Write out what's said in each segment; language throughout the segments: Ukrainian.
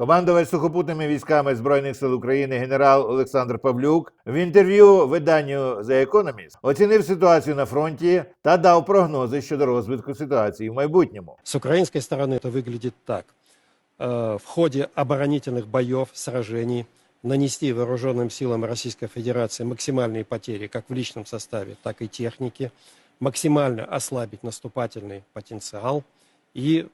Командувач сухопутними військами Збройних сил України генерал Олександр Павлюк в інтерв'ю виданню The Economist оцінив ситуацію на фронті та дав прогнози щодо розвитку ситуації в майбутньому. С украинской стороны это выглядит так. Э, В ходе оборонительных боев, сражений нанести вооруженным силам Российской Федерации максимальные потери как в личном составе, так и технике, максимально ослабить наступательный потенциал и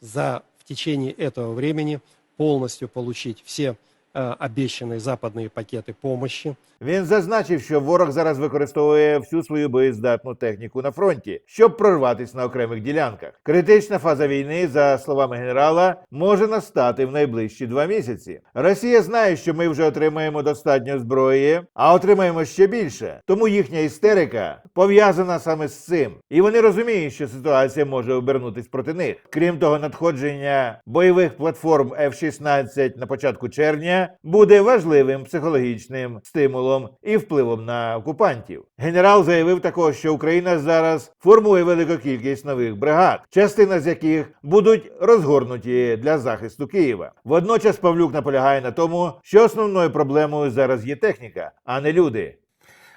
за в течение этого времени полностью получить все э, обещанные западные пакеты помощи, Він зазначив, що ворог зараз використовує всю свою боєздатну техніку на фронті, щоб прорватися на окремих ділянках. Критична фаза війни, за словами генерала, може настати в найближчі два місяці. Росія знає, що ми вже отримаємо достатньо зброї, а отримаємо ще більше. Тому їхня істерика пов'язана саме з цим. І вони розуміють, що ситуація може обернутись проти них. Крім того, надходження бойових платформ F-16 на початку червня буде важливим психологічним стимулом і впливом на окупантів. Генерал заявив також, що Україна зараз формує велику кількість нових бригад, частина з яких будуть розгорнуті для захисту Києва. Водночас Павлюк наполягає на тому, що основною проблемою зараз є техніка, а не люди.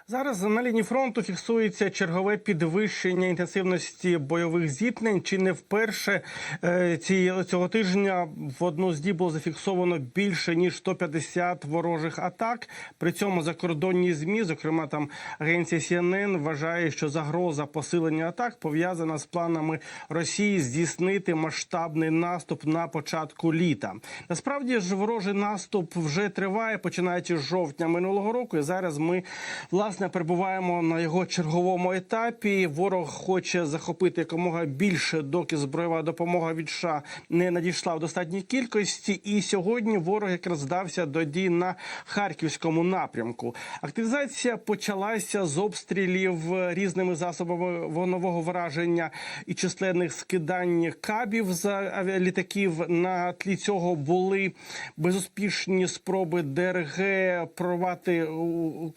Зараз на лінії фронту фіксується чергове підвищення інтенсивності бойових зіткнень. Чи не вперше е, ці, цього тижня в одну з діб було зафіксовано більше ніж 150 ворожих атак. При цьому закордонні змі, зокрема там агенція CNN, вважає, що загроза посилення атак пов'язана з планами Росії здійснити масштабний наступ на початку літа. Насправді ж ворожий наступ вже триває, починаючи з жовтня минулого року. І зараз ми власне перебуваємо на його черговому етапі. Ворог хоче захопити якомога більше, доки зброєва допомога від США не надійшла в достатній кількості. І сьогодні ворог якраз здався до дій на харківському напрямку. Активізація почалася з обстрілів різними засобами вогнового враження і численних скидань кабів з авіалітаків. На тлі цього були безуспішні спроби ДРГ прорвати у-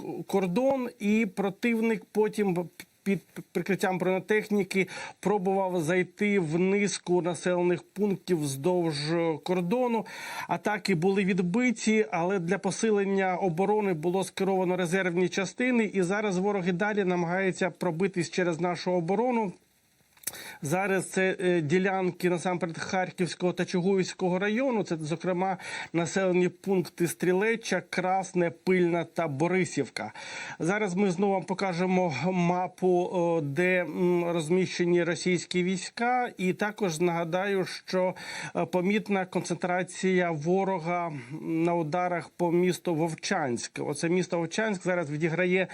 і противник потім. Під прикриттям бронетехніки пробував зайти в низку населених пунктів вздовж кордону. Атаки були відбиті, але для посилення оборони було скеровано резервні частини. І зараз вороги далі намагаються пробитись через нашу оборону. Зараз це е, ділянки насамперед Харківського та Чугуївського району. Це, зокрема, населені пункти Стрілеча, Красне, Пильна та Борисівка. Зараз ми знову вам покажемо мапу, де розміщені російські війська, і також нагадаю, що е, помітна концентрація ворога на ударах по місту Вовчанськ. Оце місто Вовчанськ зараз відіграє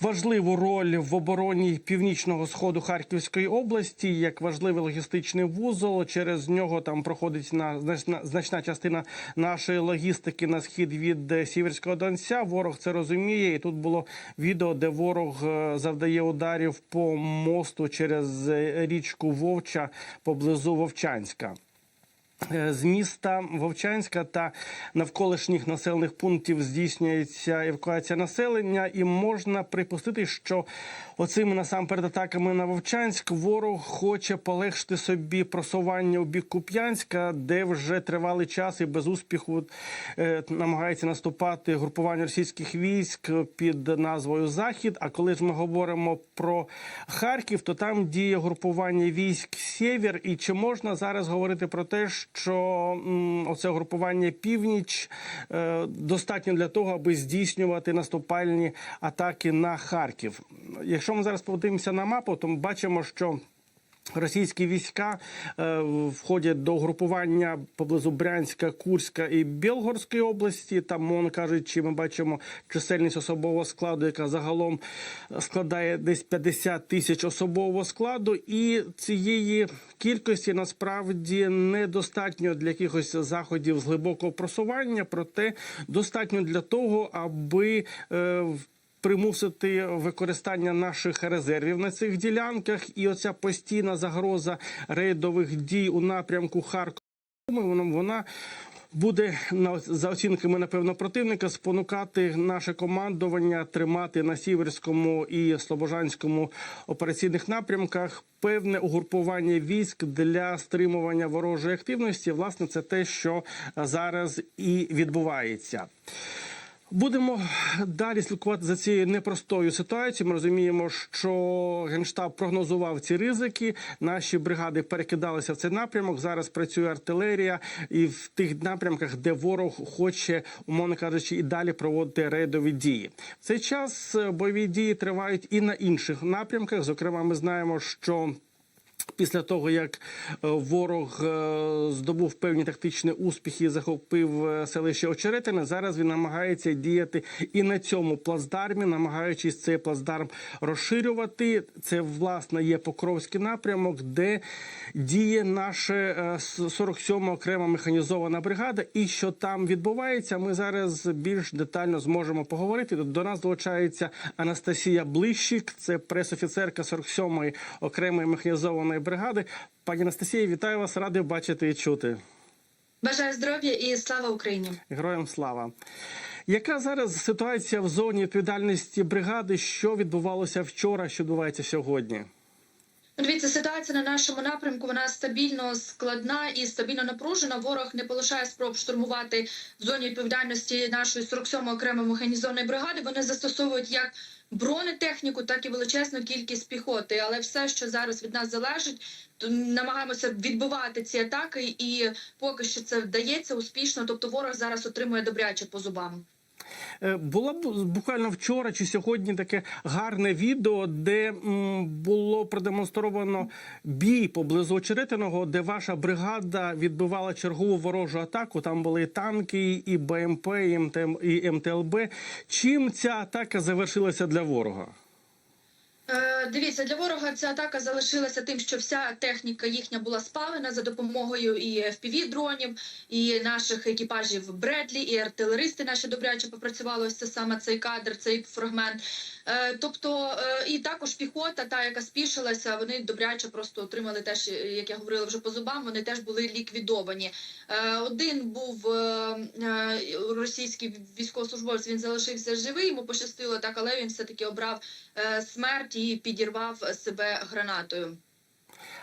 важливу роль в обороні північного сходу Харківської області як важливий логістичний вузол. Через нього там проходить на значна, значна частина нашої логістики на схід від е, Сіверського Донця. Ворог це розуміє, і тут було відео, де ворог е, завдає ударів по мосту через е, річку Вовча поблизу Вовчанська. З міста Вовчанська та навколишніх населених пунктів здійснюється евакуація населення, і можна припустити, що оцими насамперед атаками на Вовчанськ ворог хоче полегшити собі просування у бік Куп'янська, де вже тривалий час і без успіху е, намагається наступати групування російських військ під назвою Захід. А коли ж ми говоримо про Харків, то там діє групування військ Сєвєр. І чи можна зараз говорити про те, що оце групування північ е, достатньо для того, аби здійснювати наступальні атаки на Харків? Якщо ми зараз подивимося на мапу, то ми бачимо, що Російські війська е, входять до групування поблизу Брянська, Курська і Білгорської області. Там, мовно кажучи, ми бачимо чисельність особового складу, яка загалом складає десь 50 тисяч особового складу, і цієї кількості насправді недостатньо для якихось заходів з глибокого просування, проте достатньо для того, аби е, примусити використання наших резервів на цих ділянках, і оця постійна загроза рейдових дій у напрямку Харкова. Вона, буде за оцінками напевно противника спонукати наше командування тримати на сіверському і слобожанському операційних напрямках певне угрупування військ для стримування ворожої активності. Власне, це те, що зараз і відбувається. Будемо далі слідкувати за цією непростою ситуацією. Ми розуміємо, що генштаб прогнозував ці ризики. Наші бригади перекидалися в цей напрямок. Зараз працює артилерія, і в тих напрямках, де ворог хоче, умовно кажучи, і далі проводити рейдові дії. В цей час е, бойові дії тривають і на інших напрямках. Зокрема, ми знаємо, що Після того, як е, ворог е, здобув певні тактичні успіхи, і захопив е, селище Очеретине, зараз він намагається діяти і на цьому плацдармі, намагаючись цей плацдарм розширювати. Це власне є Покровський напрямок, де діє наша е, 47 окрема механізована бригада. І що там відбувається, ми зараз більш детально зможемо поговорити. До нас долучається Анастасія Блищик, це пресофіцерка 47-ї окремої механізованої бригади. Пані Анастасія, вітаю вас, радий бачити і чути. Бажаю здоров'я і слава Україні. Героям слава. Яка зараз ситуація в зоні відповідальності бригади? Що відбувалося вчора, що відбувається сьогодні? Ну, Дивіться, ситуація на нашому напрямку вона стабільно складна і стабільно напружена. Ворог не полишає спроб штурмувати в зоні відповідальності нашої 47-ї окремої механізованої бригади. Вони застосовують як бронетехніку, так і величезну кількість піхоти. Але все, що зараз від нас залежить, то намагаємося відбивати ці атаки, і поки що це вдається успішно. Тобто, ворог зараз отримує добряче по зубам. Е, Було буквально вчора чи сьогодні таке гарне відео, де було продемонстровано бій поблизу Очеретиного, де ваша бригада відбивала чергову ворожу атаку. Там були і танки, і БМП, і МТЛБ. Чим ця атака завершилася для ворога? Е, Дивіться, для ворога ця атака залишилася тим, що вся техніка їхня була спалена за допомогою і fpv дронів, і наших екіпажів Бредлі, і артилеристи наші добряче попрацювали. Ось це саме цей кадр, цей фрагмент. Е, Тобто, е, і також піхота, та яка спішилася, вони добряче просто отримали теж, як я говорила вже по зубам. Вони теж були ліквідовані. Один був російський військовослужбовець. Він залишився живий. Йому пощастило так, але він все таки обрав е, смерть і підірвав себе гранатою.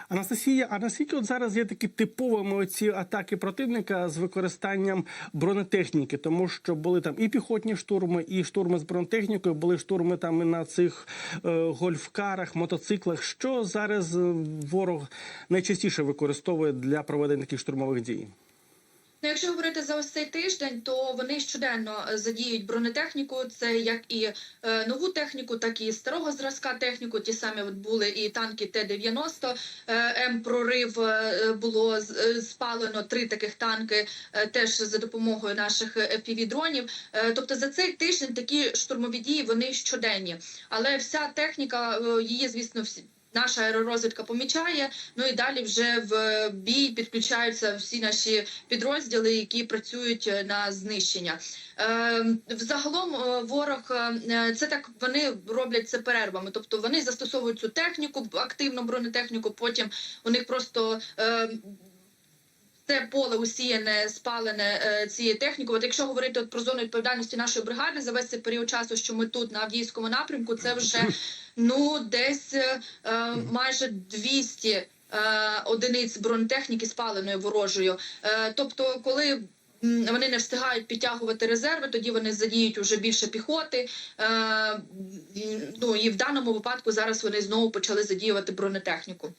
Анастасія, а наскільки от зараз є такі типовими оці атаки противника з використанням бронетехніки, тому що були там і піхотні штурми, і штурми з бронетехнікою, були штурми там і на цих е, гольфкарах, мотоциклах. Що зараз е, ворог найчастіше використовує для проведення таких штурмових дій? Ну, якщо говорити за ось цей тиждень, то вони щоденно е, задіють бронетехніку. Це як і е, нову техніку, так і старого зразка техніку. Ті самі от були і танки Т-90. Е, М прорив е, було е, спалено три таких танки, е, теж за допомогою наших FPV-дронів. Е, тобто за цей тиждень такі штурмові дії вони щоденні. Але вся техніка е, її, звісно, всі. Наша аеророзвідка помічає. Ну і далі вже в бій підключаються всі наші підрозділи, які працюють е, на знищення. Е, Взагалом е, ворог е, це так вони роблять це перервами. Тобто вони застосовують цю техніку, активну бронетехніку. Потім у них просто е, це поле усіяне, спалене е, цією технікою. От якщо говорити от про зону відповідальності нашої бригади за весь цей період часу, що ми тут на Авдіївському напрямку, це вже ну десь е, майже 200 е, одиниць бронетехніки спаленої ворожою. Е, тобто, коли вони не встигають підтягувати резерви, тоді вони задіють уже більше піхоти. Е, ну і в даному випадку зараз вони знову почали задіювати бронетехніку.